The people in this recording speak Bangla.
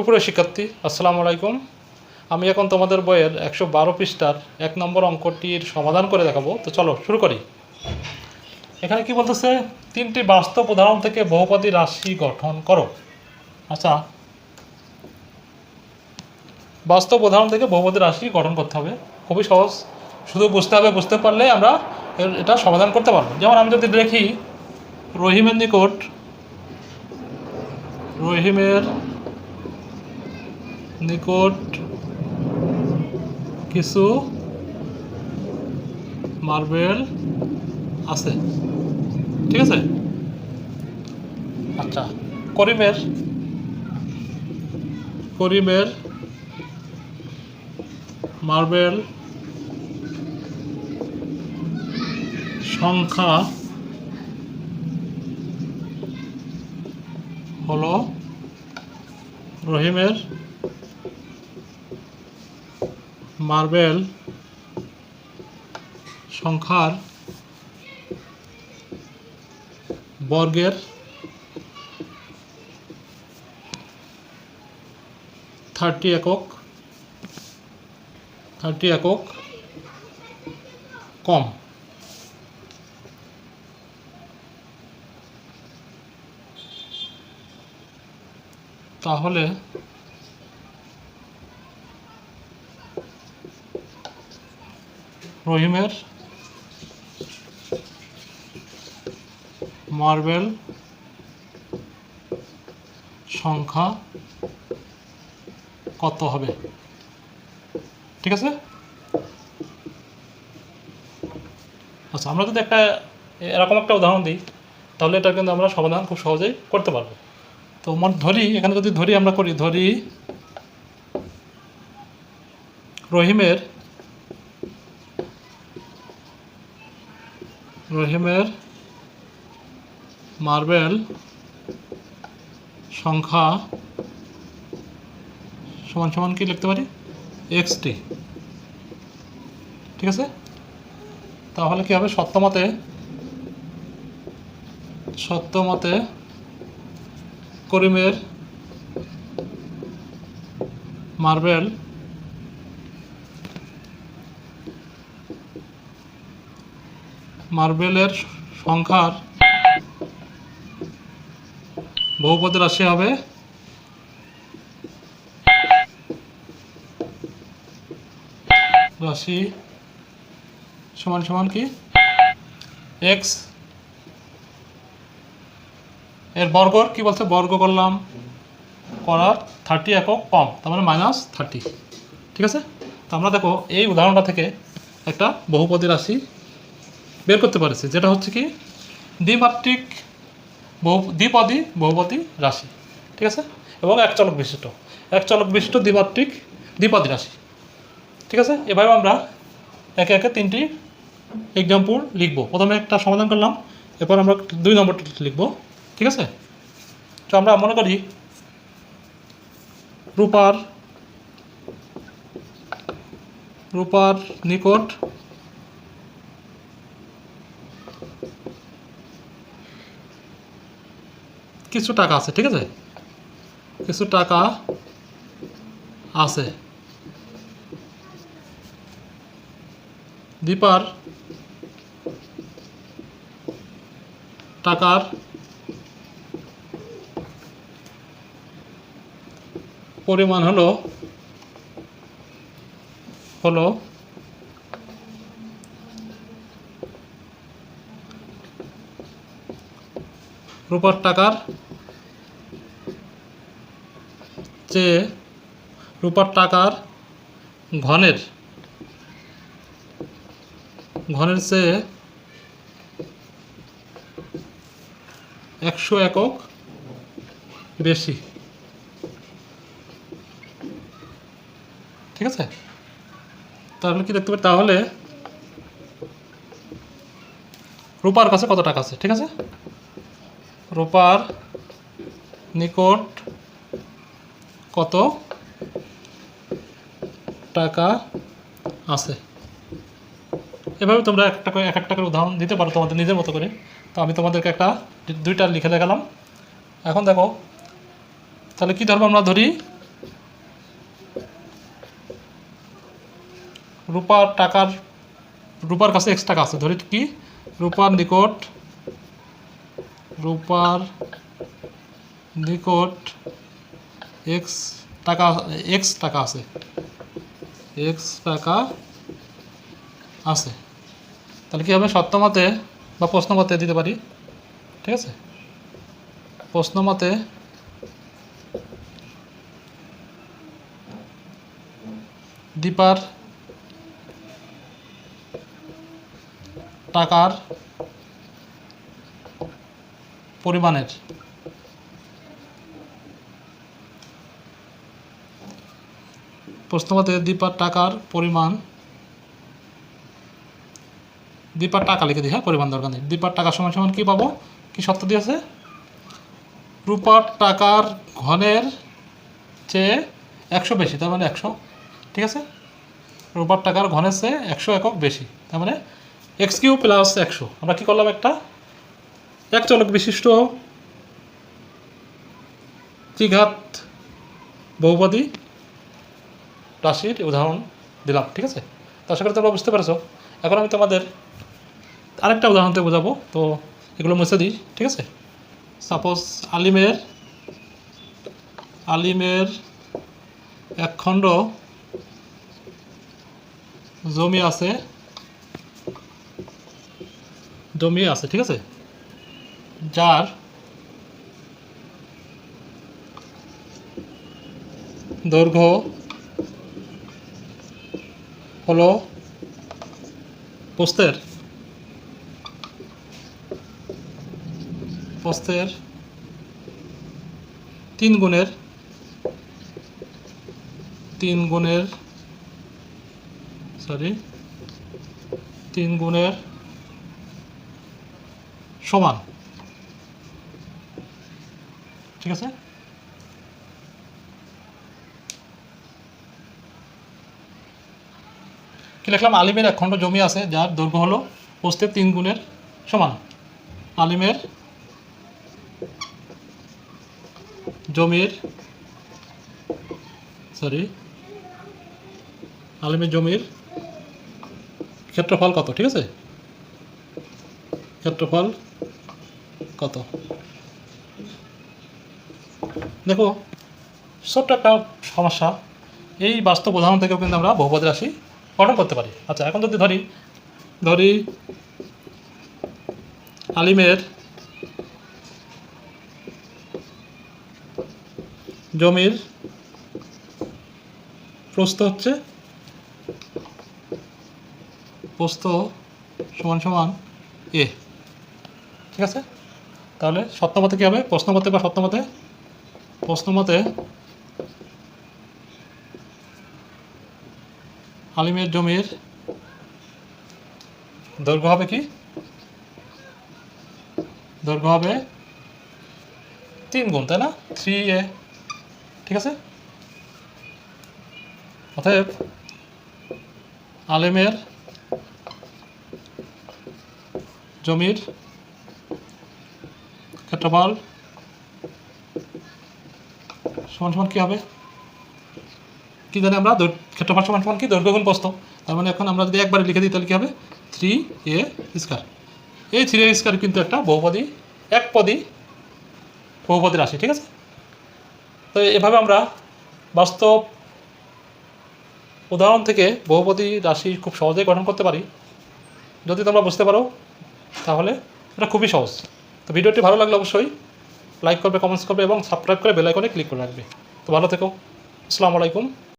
সুপ্রিয় শিক্ষার্থী, আসসালামু আলাইকুম। আমি এখন তোমাদের বইয়ের একশো বারো পৃষ্ঠার এক নম্বর অঙ্কটির সমাধান করে দেখাবো। তো চলো, শুরু করি। এখানে কি বলতেছে? তিনটি বাস্তব উদাহরণ থেকে বহুপদী রাশি গঠন করো। আচ্ছা। বাস্তব উদাহরণ থেকে বহুপদী রাশি গঠন করতে হবে। খুবই সহজ। শুধু বুঝতে হবে, বুঝতে পারলে আমরা এটা সমাধান করতে পারব। যেমন আমি যদি দেখি, রহিমের নিকট রহিমের নিকট কিছু মার্বেল আছে। ঠিক আছে? আচ্ছা। করিমের করিমের মার্বেল সংখ্যা হলো রহিমের মার্বেল সংখ্যার বর্গের থার্টি একক থার্টি একক কম। তাহলে রহিমের, মার্বেল, সংখ্যা কত হবে? ঠিক আছে? আচ্ছা আমরা যদি একটা এরকম একটা উদাহরণ দিই, তাহলে এটা কিন্তু আমরা সমাধান খুব সহজেই করতে পারব। তো মন ধরি, এখানে যদি ধরি আমরা করি, ধরি রহিমের রহিমের মার্বেল সংখ্যা সমান সমান কি লিখতে পারি? এক্স টি ঠিক আছে? তাহলে কি হবে? সত্যমতে সত্যমতে করিমের মার্বেল মার্বেলের সংখ্যার বহুপদী রাশি হবে। রাশি সমান সমান কি? এক্সের বর্গর কি বলছে? বর্গ করলাম করার থার্টি একক কম, তার মানে মাইনাস থার্টি ঠিক আছে? তো আমরা দেখো এই উদাহরণটা থেকে একটা বহুপদী রাশি বের করতে পারছি, যেটা হচ্ছে কি? দ্বিমাত্রিক বহু, দ্বিপদী বহুপদী রাশি, ঠিক আছে? এবং এক চলক বিশিষ্ট। এক চলক বিশিষ্ট দ্বিমাত্রিক দ্বিপদী রাশি, ঠিক আছে? এভাবে আমরা একে একে তিনটি এক্সাম্পল লিখব। প্রথমে একটা সমাধান করলাম, এরপর আমরা দুই নম্বরটা লিখব, ঠিক আছে? তো আমরা মনে করি রূপার রূপার নিকট কিছু টাকা আছে ঠিক আছে? কিছু টাকা আছে। দীপার টাকার পরিমাণ হলো হলো রূপার টাকার চেয়ে রূপার টাকার ঘনের ঘনের চেয়ে একশো একক বেশি। ঠিক আছে? তাহলে কি দেখতে পারি তাহলে রূপার কাছে কত টাকা আছে? ঠিক আছে? রোপার নিকট কত টাকা আছে? এভাবে তোমরা একটা করে এক একটা করে উদাহরণ দিতে পারো তোমাদের নিজের মতো করে। তো আমি তোমাদেরকে একটা দুইটা লিখে দেখালাম। এখন দেখো, তাহলে কি ধরবো আমরা ধরি? রূপার টাকার রূপার কাছে এক্স টাকা আছে। ধরি কি? রূপার নিকট রূপার নিকট এক্স টাকা এক্স টাকা আছে। এক্স টাকা আছে। তাহলে কী হবে? সত্যমতে বা প্রশ্নমতে দিতে পারি। ঠিক আছে? প্রশ্নমতে দীপার টাকার পরিমাণের। প্রশ্নমতে দীপার টাকার পরিমাণ দীপার টাকা লিখে দিই হ্যাঁ পরিমাণ দরকার নেই। দীপার টাকা সমান সমান কী পাবো? কী শর্ত দিয়েছে? রূপার টাকার ঘনের চেয়ে একশো বেশি, তার মানে একশো, ঠিক আছে? রূপার টাকার ঘনের চেয়ে একশো একক বেশি, তার মানে এক্স কিউ প্লাস একশো। আমরা কী করলাম একটা? এক চলক বিশিষ্ট ত্রিঘাত বহুপদী রাশির উদাহরণ দিলাম, ঠিক আছে? তো আশা করি তোমরা বুঝতে পেরেছ। এখন আমি তোমাদের আরেকটা উদাহরণ থেকে বোঝাবো। তো এগুলো মুছে দিই, ঠিক আছে? সাপোজ আলিমের আলিমের এক খণ্ড জমি আছে জমি আছে, ঠিক আছে? যার দৈর্ঘ্য হলো পোস্তের পোস্তের তিন গুণের তিন গুণের সরি তিন গুণের সমান। ঠিক আছে? কি লিখলাম? আলিমের এক খণ্ড জমি আছে, যার দৈর্ঘ্য হলো পোস্তের তিন গুণের সমান। আলিমের জমির সরি আলিমের জমির ক্ষেত্রফল কত? ঠিক আছে? ক্ষেত্রফল কত? দেখো, ছোট্ট একটা সমস্যা। এই বাস্তব উদাহরণ থেকেও কিন্তু আমরা বহুপদ রাশি গঠন করতে পারি। আচ্ছা এখন যদি ধরি ধরি আলিমের জমির প্রস্থ হচ্ছে প্রস্থ সমান সমান এ ঠিক আছে? তাহলে সত্যমতে কী হবে? প্রশ্নমতে বা সত্যমতে প্রশ্নমতে আলিমের জমির দৈর্ঘ্য হবে কি? দৈর্ঘ্য হবে তিন গুণ, তাই না? থ্রি এ ঠিক আছে? অতএব আলেমের জমির ক্ষেত্রফল সমান সমান কী হবে? কী জানি আমরা? ক্ষেত্রফল সমান সমান কি? দৈর্ঘ্য গুণ তার মানে এখন আমরা যদি একবারে লিখে দিই, তাহলে কী হবে? থ্রি এ স্কোয়ার এই থ্রি এ স্কোয়ার কিন্তু একটা বহুপদী এক পদী বহুপদী রাশি, ঠিক আছে? তো এভাবে আমরা বাস্তব উদাহরণ থেকে বহুপদী রাশি খুব সহজেই গঠন করতে পারি। যদি তোমরা বুঝতে পারো, তাহলে এটা খুবই সহজ। তো ভিডিওটি ভালো লাগলে অবশ্যই লাইক করবে কমেন্টস করবে এবং সাবস্ক্রাইব করে বেলাইকনে ক্লিক করে রাখবে। তো ভালো থেকো। আসসালামু আলাইকুম।